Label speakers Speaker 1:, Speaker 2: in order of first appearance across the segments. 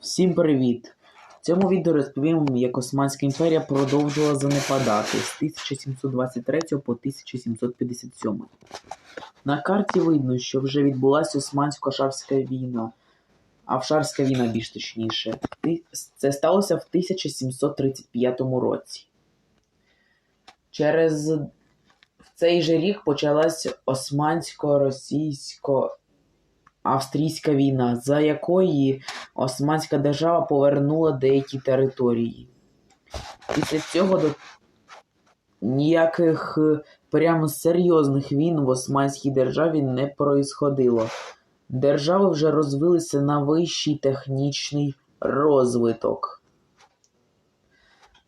Speaker 1: Всім привіт! В цьому відео розповім, як Османська імперія продовжувала занепадати з 1723 по 1757. На карті видно, що вже відбулася Османсько-Шарська війна, Авшарська війна більш точніше. Це сталося в 1735 році. Через в цей же рік почалась Османсько-російсько Австрійська війна, за якої Османська держава повернула деякі території. Після цього до ніяких е, прямо серйозних війн в Османській державі не происходило. Держави вже розвилися на вищий технічний розвиток.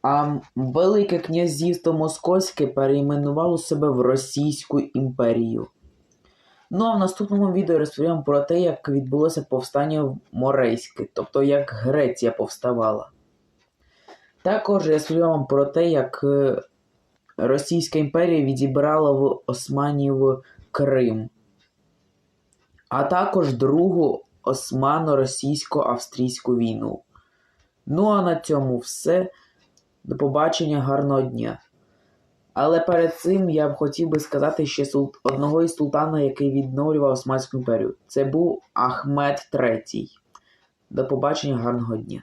Speaker 1: А Велике князівство Московське перейменувало себе в Російську імперію. Ну а в наступному відео розповім про те, як відбулося повстання в Морейське, тобто як Греція повставала. Також я розповім вам про те, як е, Російська імперія відібрала в Османів Крим, а також Другу Османо-Російсько-Австрійську війну. Ну а на цьому все. До побачення, гарного дня. Але перед цим я б хотів би сказати ще сул... одного із султана, який відновлював Османську імперію. Це був Ахмед III. До побачення, гарного дня.